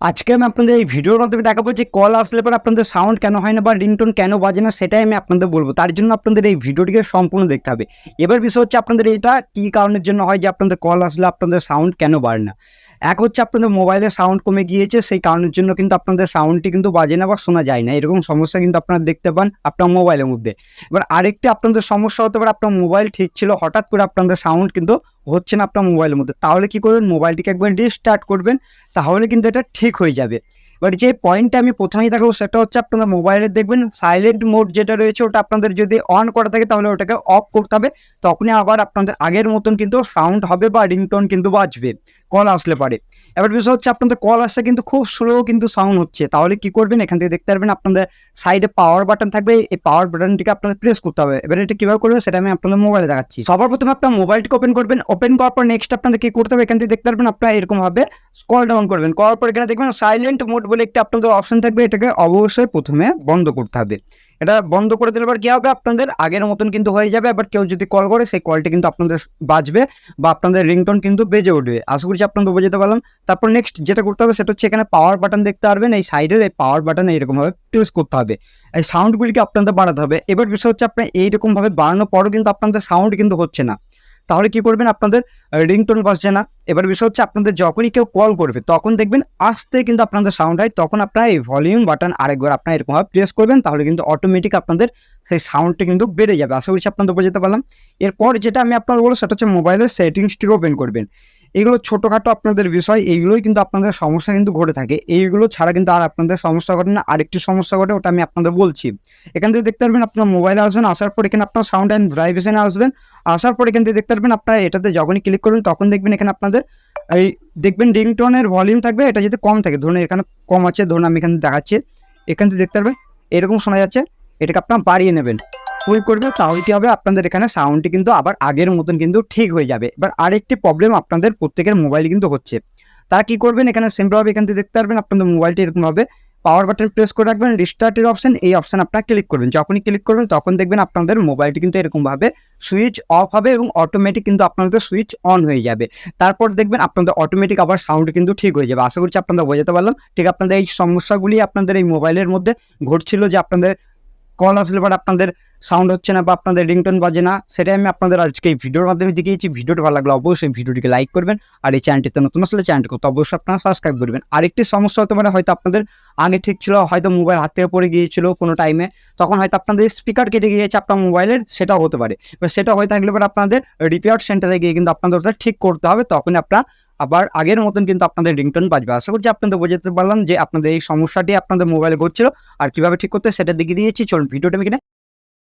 আজকে আমি আপনাদের এই ভিডিওর মাধ্যমে দেখাবো যে কল আসলে পর আপনাদের সাউন্ড কেন হয় না বা রিংটোন কেন বাজে না, সেটাই আমি আপনাদের বলব। তার জন্য আপনাদের এই ভিডিওটিকে সম্পূর্ণ দেখতে হবে। এবার বিষয় হচ্ছে আপনাদের এটা কী কারণের জন্য হয় যে আপনাদের কল আসলে আপনাদের সাউন্ড কেন বাড়ে না? এক হচ্ছে আপনাদের মোবাইলের সাউন্ড কমে গিয়েছে, সেই কারণের জন্য কিন্তু আপনাদের সাউন্ডটি কিন্তু বাজে না বা শোনা যায় না। এরকম সমস্যা কিন্তু আপনারা দেখতে পান আপনার মোবাইলের মধ্যে। এবার আরেকটি আপনাদের সমস্যা হতে পারে, আপনার মোবাইল ঠিক ছিল, হঠাৎ করে আপনাদের সাউন্ড কিন্তু হচ্ছে না আপনার মোবাইলের মধ্যে। তাহলে কি করবেন? মোবাইলটিকে একবার রিস্টার্ট করবেন, তাহলে কিন্তু এটা ঠিক হয়ে যাবে। এবার যে পয়েন্টটা আমি প্রথমেই দেখাবো সেটা হচ্ছে আপনারা মোবাইলে দেখবেন সাইলেন্ট মোড যেটা রয়েছে, ওটা আপনাদের যদি অন করা থাকে তাহলে ওটাকে অফ করতে হবে। তখনই আবার আপনাদের আগের মতন কিন্তু সাউন্ড হবে বা রিংটোন কিন্তু বাজবে কল আসলে পারে। এবার বিষয় হচ্ছে আপনাদের কল আসছে কিন্তু খুব স্লো কিন্তু সাউন্ড হচ্ছে। তাহলে কি করবেন? এখান থেকে দেখতে পারবেন আপনাদের সাইডে পাওয়ার বাটন থাকবে, এই পাওয়ার বাটনটিকে আপনাদের প্রেস করতে হবে। এবার এটা কীভাবে করবেন সেটা আমি আপনাদের মোবাইলে দেখাচ্ছি। সবার প্রথমে আপনার মোবাইলটিকে ওপেন করবেন। ওপেন করার পর নেক্সট আপনাদের কী করতে হবে? এখান থেকে দেখতে পারবেন আপনারা এরকম ভাবে স্কল ডাউন করবেন, করার পর এখানে দেখবেন সাইলেন্ট মোড বলে একটা আপনাদের অপশন থাকবে, এটাকে অবশ্যই প্রথমে বন্ধ করতে হবে। এটা বন্ধ করে দিলে এবার কি হবে? আপনাদের আগের মতন কিন্তু হয়ে যাবে এবার কেউ যদি কল করে, সেই কলটি কিন্তু আপনাদের বাজবে বা আপনাদের রিংটোন কিন্তু বেজে উঠবে। আশা করছি আপনাদের বোঝাতে পারলাম। তারপর নেক্সট যেটা করতে হবে, সেটা হচ্ছে এখানে পাওয়ার বাটন দেখতে পারবেন, এই সাইডের এই পাওয়ার বাটন এইরকমভাবে প্রেস করতে হবে। এই সাউন্ডগুলিকে আপনাদের বাড়াতে হবে। এবার বিষয় হচ্ছে আপনার এইরকমভাবে বাড়ানোর পরও কিন্তু আপনাদের সাউন্ড কিন্তু হচ্ছে না। তাহলে কি করবেন? আপনাদের রিংটোন বসছে না। এবার বিষয় হচ্ছে আপনাদের যখনই কেউ কল করবে, তখন দেখবেন আসতে কিন্তু আপনাদের সাউন্ড হয়। তখন আপনারা এই ভলিউম বাটন আরেকবার আপনারা এরকমভাবে প্রেস করবেন, তাহলে কিন্তু অটোমেটিক আপনাদের সেই সাউন্ডটা কিন্তু বেড়ে যাবে। আশা করছি আপনাদের বোঝাতে পারলাম। এরপর যেটা আমি আপনার বলব, সেটা হচ্ছে মোবাইলের সেটিংসটিকে ওপেন করবেন। এগুলো ছোটোখাটো আপনাদের বিষয়, এইগুলোই কিন্তু আপনাদের সমস্যা কিন্তু ঘটে থাকে। এইগুলো ছাড়া কিন্তু আর আপনাদের সমস্যা ঘটে না। আরেকটি সমস্যা ঘটে, ওটা আমি আপনাদের বলছি। এখান থেকে দেখতে পারবেন আপনার মোবাইলে আসবেন, আসার পর এখানে আপনার সাউন্ড অ্যান্ড ভাইব্রেশনে আসবেন। আসার পর এখান থেকে দেখতে পারবেন আপনারা এটাতে যখনই ক্লিক করবেন, তখন দেখবেন এখানে আপনাদের এই দেখবেন রিংটোনের ভলিউম থাকবে, এটা যদি কম থাকে, ধরুন এখানে কম আছে, ধরুন আমি এখানে দেখাচ্ছি। এখান থেকে দেখতে পারবেন, এরকম শোনা যাচ্ছে, এটাকে আপনার বাড়িয়ে নেবেন। ফুল করবে তাহলে কি হবে, আপনাদের এখানে সাউন্ডটি কিন্তু আবার আগের মতন কিন্তু ঠিক হয়ে যাবে। এবার আরেকটি প্রবলেম আপনাদের প্রত্যেকের মোবাইলে কিন্তু হচ্ছে। তারা কি করবেন? এখানে সিম্পলভাবে এখান থেকে দেখতে পারবেন, আপনাদের মোবাইলটি এরকম হবে। পাওয়ার বাটন প্রেস করে রাখবেন রিস্টার্টের অপশন এই অপশন আপনারা ক্লিক করবেন। যখনই ক্লিক করবেন, তখন দেখবেন আপনাদের মোবাইলটি কিন্তু এরকমভাবে সুইচ অফ হবে এবং অটোমেটিক কিন্তু আপনাদের সুইচ অন হয়ে যাবে। তারপর দেখবেন আপনাদের অটোমেটিক আবার সাউন্ড কিন্তু ঠিক হয়ে যাবে। আশা করছি আপনাদের বোঝাতে পারলাম। ঠিক আপনাদের এই সমস্যাগুলি আপনাদের এই মোবাইলের মধ্যে ঘটছিল যে আপনাদের কল আসলে পর আপনাদের সাউন্ড হচ্ছে না বা আপনাদের রিংটোন বাজে না, সেটাই আমি আপনাদের আজকে এই ভিডিওর মাধ্যমে দেখিয়েছি। ভিডিওটি ভালো লাগলে অবশ্যই ভিডিওটিকে লাইক করবেন আর এই চ্যানেলটিতে নতুন আসলে চ্যানেলটিকে তো অবশ্যই আপনারা সাবস্ক্রাইব করবেন আরেকটি সমস্যা হতে পারে, হয়তো আপনাদের আগে ঠিক ছিল, হয়তো মোবাইল হাত থেকে পড়ে গিয়েছিল কোনো টাইমে তখন হয়তো আপনাদের স্পিকার কেটে গিয়েছে আপনার মোবাইলের সেটাও হতে পারে। এবার সেটা হয়ে থাকলে পরে আপনাদের রিপেয়ার সেন্টারে গিয়ে কিন্তু আপনাদের ওটা ঠিক করতে হবে তখন আপনার আবার আগের মতন কিন্তু আপনাদের রিংটোন বাজবে। আশা করছি আপনাদের বোঝাতে পারলাম যে আপনাদের এই সমস্যাটি আপনাদের মোবাইলে ঘটছিল, আর কীভাবে ঠিক করতে সেটা দেখিয়ে দিয়েছি। চলুন ভিডিওটা আমি কিনে